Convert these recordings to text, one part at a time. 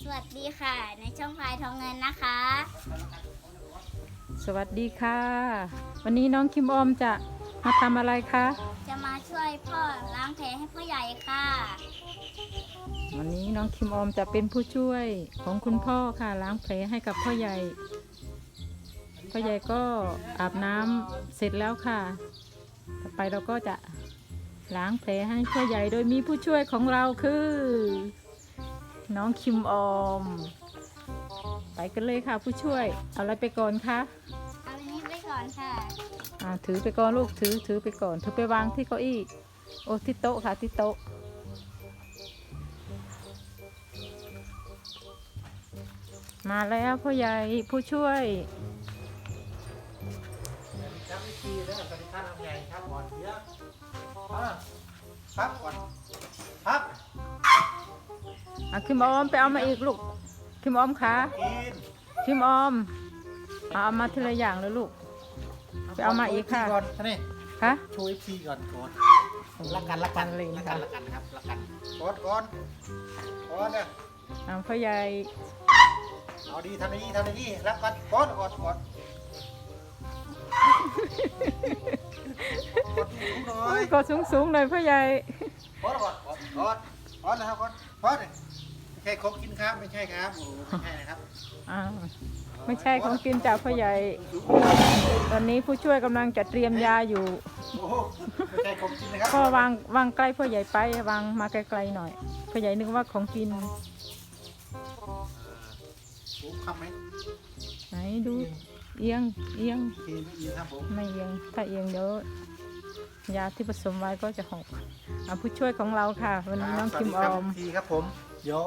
สวัสดีค่ะ ในช่องพายทองเงินนะคะ สวัสดีค่ะ วันนี้น้องคิมออมจะมาทำอะไรคะ จะมาช่วยพ่อล้างแผลให้พ่อใหญ่ค่ะ วันนี้น้องคิมออมจะเป็นผู้ช่วยของคุณพ่อค่ะ ล้างแผลให้กับพ่อใหญ่ พ่อใหญ่ก็อาบน้ำเสร็จแล้วค่ะ ต่อไปเราก็จะล้างแผลให้พ่อใหญ่โดยมีผู้ช่วยของเราคือ น้องคิมออม ไปกันเลยค่ะผู้ช่วย เอาอะไรไปก่อนคะเอาอันนี้ไปก่อนค่ะอ่าถือไปก่อนลูกถือถือไปก่อน ถือไปวางที่เก้าอี้โอ้ที่โต๊ะค่ะที่โต๊ะมาแล้วพ่อใหญ่ผู้ช่วยครับวิธีเรื่องสวัสดีครับทำไงครับก่อนเยอะอ่าครับก่อนครับ อะคิมออมไปเอามาอีกลูกคิมออมคะคิมออมเอามาทีละอย่างเลยลูก ไปเอามาอีกค่ะ ก่อนท่านนี่คะโชว์เอฟซีก่อนก่อนรักกันรักกันเลยรักกันรักกันครับรักกันก่อนก่อนก่อนเนี่ยเอาพ่อใหญ่เอาดีทำดีทำดีรักกันก่อนก่อนก่อนกดถูกหน่อยก็สูงสูงๆหน่อยพ่อใหญ่ก่อนก่อนก่อนก่อนก่อนนะครับก่อนก่อน ช่ของกินครับไม่ใช่ครับโอ้ไม่ใช่นะครับอ้าวไม่ใช่ของกินจากพ่อใหญ่ ตอนนี้ผู้ช่วยกำลังจะเตรียมยาอยู่ โอ้โหไม่ใช่ของกินนะครับก็วางวางใกล้พ่อใหญ่ไปวางมาไกลๆหน่อยพ่อใหญ่นึกว่าของกิน ผมทำไหมไหนดูเอียงเอียงทีไม่ดีครับผม ไม่เอียงถ้าเอียงเดี๋ยว ยาที่ผสมไว้ก็จะหกเอาผู้ช่วยของเราค่ะ วันนี้น้องคิมออมทีครับผม เดี๋ยว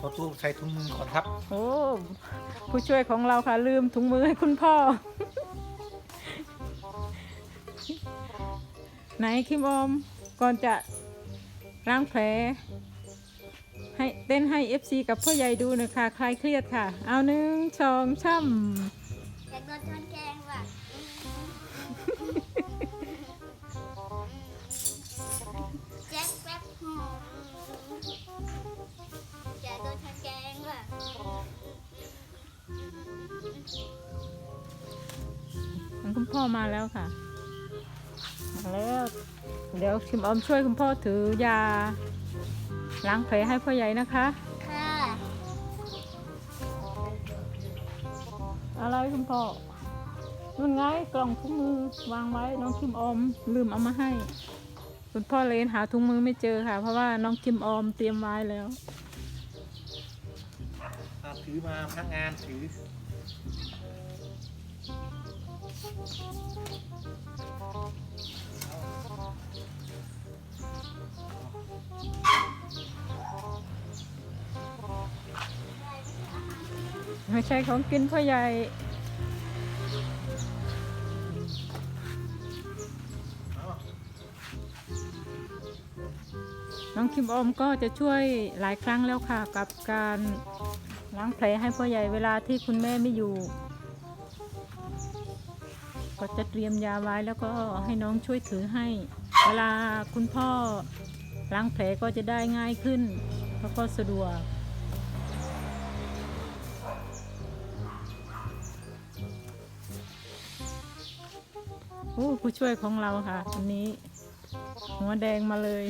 ขอตู้ใส่ถุงมือก่อนครับ โอ้ผู้ช่วยของเราค่ะ ลืมถุงมือให้คุณพ่อ ไหนคิมออมก่อนจะล้างแผลให้เต้นให้ FC กับพ่อใหญ่ดูหน่อยค่ะ คลายเครียดค่ะ เอาหนึ่งสองช่อยากโดนทอนแกงว่ะำคุณพ่อมาแล้วค่ะ มาแล้ว เดี๋ยวคิมออมช่วยคุณพ่อถือยา ล้างแผลให้พ่อใหญ่นะคะ ค่ะ อะไรคุณพ่อนุ่นไงกล่องถุงมือวางไว้น้องคิมออมลืมเอามาให้ คุณพ่อเลนหาถุงมือไม่เจอค่ะ เพราะว่าน้องคิมออมเตรียมไว้แล้ว อะถือมาพนักงานถือ ไม่ใช่ของกินพ่อใหญ่น้องคิมออมก็จะช่วยหลายครั้งแล้วค่ะ กับการล้างแผลให้พ่อใหญ่เวลาที่คุณแม่ไม่อยู่ ก็จะเตรียมยาไว้แล้วก็ให้น้องช่วยถือให้ เวลาคุณพ่อล้างแผลก็จะได้ง่ายขึ้น แล้วก็สะดวกโอ้ผู้ช่วยของเราค่ะวันนี้ หัวแดงมาเลย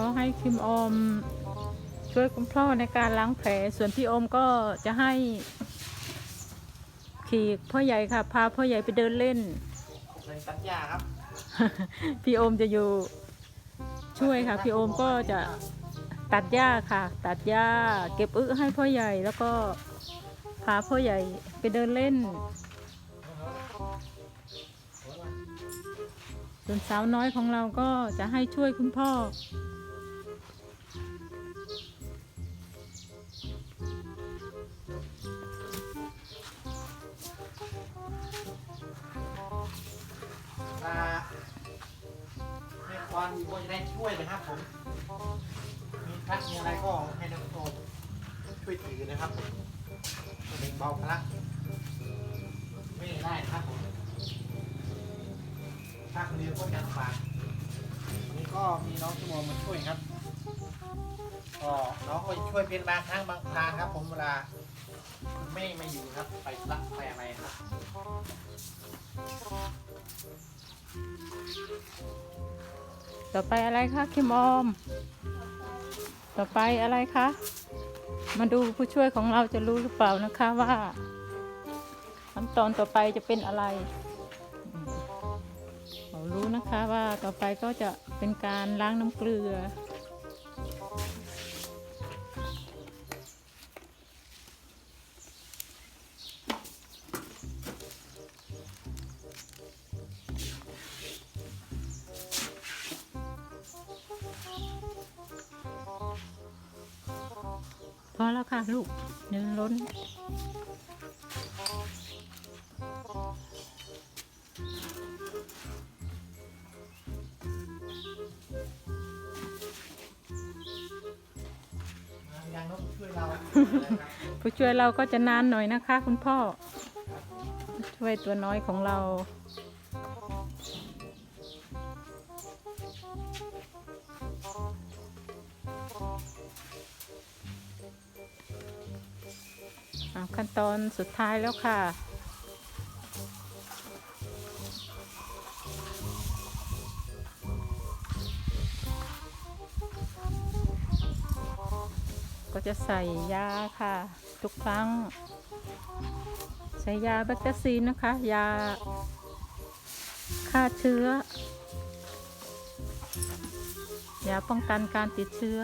ขอให้คิมออมช่วยคุณพ่อในการล้างแผล ส่วนพี่โอมก็จะให้ ขี่พ่อใหญ่ค่ะ พาพ่อใหญ่ไปเดินเล่นในสัญญาครับ พี่โอมจะอยู่ช่วยค่ะ พี่โอมก็จะตัดหญ้าค่ะ ตัดหญ้าเก็บอึให้พ่อใหญ่แล้วก็พาพ่อใหญ่ไปเดินเล่นส่วนสาวน้อยของเราก็จะให้ช่วยคุณพ่อ อะไรก็ให้น้องโอมช่วยถือนะครับผมเด็กเบาพลังไม่ได้นะครับผมถ้าคนเดียวก็จะลำบากวันนี้ก็มีน้องชั่วโมงมาช่วยครับก็น้องก็ช่วยเป็นบางครั้งบางคราครับผมเวลาไม่ไม่อยู่ครับ ไปรักไปอะไรครับต่อไปอะไรคะคิมอม ต่อไปอะไรคะ มาดูผู้ช่วยของเราจะรู้หรือเปล่านะคะว่าขั้นตอนต่อไปจะเป็นอะไรเรารู้นะคะว่าต่อไปก็จะเป็นการล้างน้ำเกลือ พอแล้วค่ะลูกเนื้อล้น ยังน้องช่วยเราผู้ช่วยเราก็จะนานหน่อยนะคะ คุณพ่อ ช่วยตัวน้อยของเรา ขั้นตอนสุดท้ายแล้วค่ะ ก็จะใส่ยาค่ะ ทุกครั้ง ใส่ยาแบคทีซีนนะคะ ยาฆ่าเชื้อ ยาป้องกันการติดเชื้อ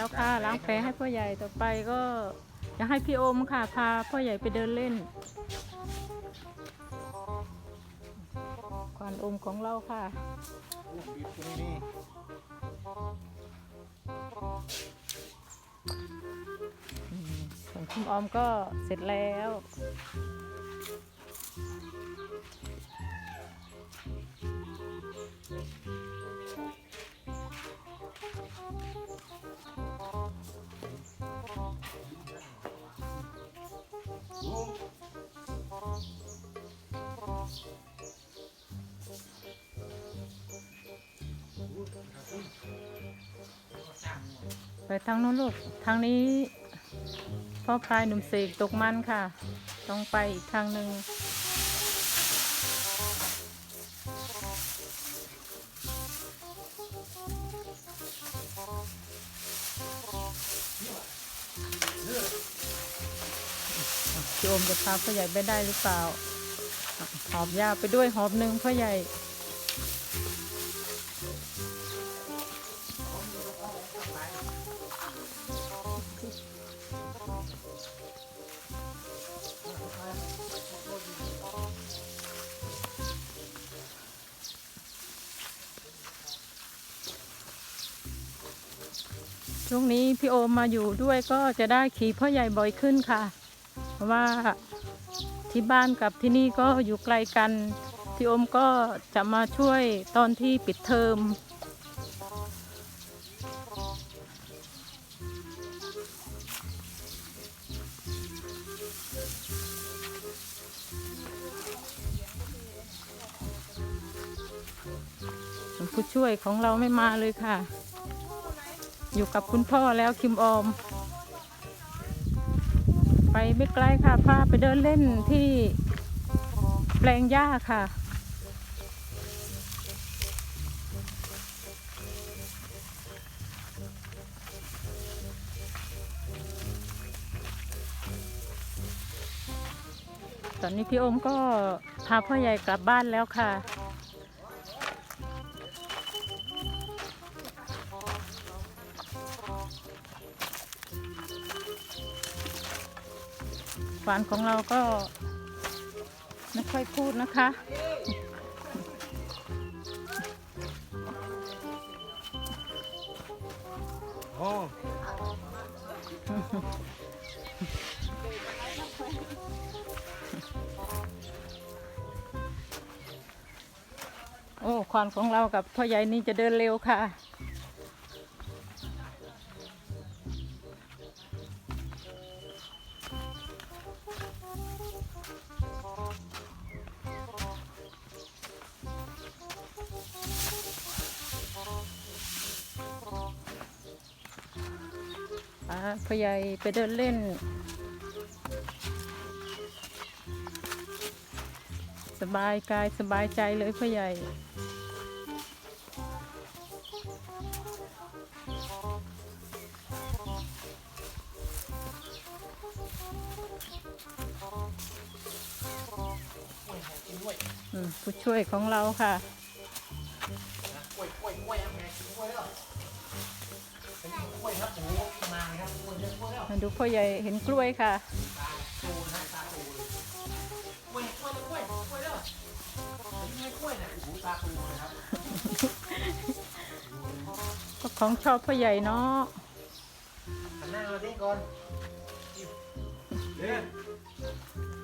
แล้วค่ะล้างแผลให้พ่อใหญ่ต่อไปก็จะให้พี่โอมค่ะ พาพ่อใหญ่ไปเดินเล่นควานโอมของเราค่ะโอ้บีบตัวนี้นี่อืมของคุณออมก็เสร็จแล้ว ไปทางโน้นลูก ทางนี้พ่อพลายหนุ่มเสกตกมันค่ะ ต้องไปอีกทางหนึ่งพี่โอมจะพาพ่อใหญ่ไปได้หรือเปล่า หอบยาไปด้วยหอบหนึ่งพ่อใหญ่ ช่วงนี้พี่โอมมาอยู่ด้วยก็จะได้ขี่พ่อใหญ่บ่อยขึ้นค่ะ เพราะว่าที่บ้านกับที่นี่ก็อยู่ไกลกัน พี่โอมก็จะมาช่วยตอนที่ปิดเทอมผู้ช่วยของเราไม่มาเลยค่ะ อยู่กับคุณพ่อแล้วคิมออม ไปไม่ไกลค่ะพาไปเดินเล่นที่แปลงหญ้าค่ะตอนนี้พี่โอมก็พาพ่อใหญ่กลับบ้านแล้วค่ะ หวานของเราก็ไม่ค่อยพูดนะคะ โอ้โอ้ควานของเรากับพ่อใหญ่นี่จะเดินเร็วค่ะาพ่อใหญ่ไปเดินเล่น สบายกายสบายใจเลยพ่อใหญ่กล้วยหอมกินด้วยผู้ช่วยของเราค่ะ ดูพ่อใหญ่เห็นกล้วยค่ะกล้วยกล้วยกล้วยกล้วยเด้อไม่กล้วยนะโอ้โหตาปูนะครับก็ของชอบพ่อใหญ่เนาะหันหน้ามาดิก่อนเดน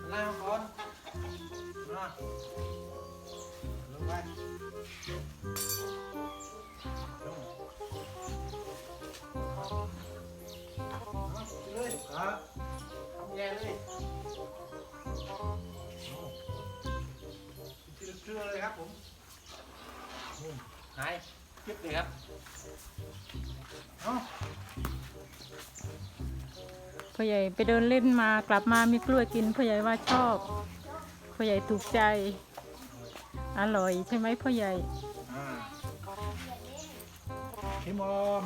หันหน้ามาก่อนมาลงไปลง เอเลยครับทำแย่เลยชื่อชื่อเลยครับผมนี่หายคลิปเลยครับพ่อใหญ่ไปเดินเล่นมากลับมามีกล้วยกินพ่อใหญ่ว่าชอบพ่อใหญ่ถูกใจ อร่อยใช่ไหมพ่อใหญ่พี่มอม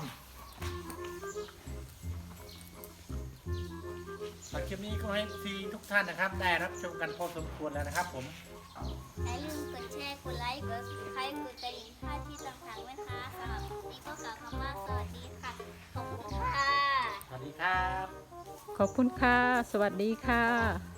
คลิปนี้ก็ให้ทีทุกท่านนะครับ ได้รับชมกันพอสมควรแล้วนะครับ ผมอย่าลืมกดแชร์กดไลค์กดซับสไครต์กดกระดิ่งท่าที่ต่างๆไว้นะคะสำหรับคลิปนี้ก็กล่าวคำว่าสวัสดีค่ะขอบคุณค่ะ สวัสดีครับ ขอบคุณค่ะ สวัสดีค่ะ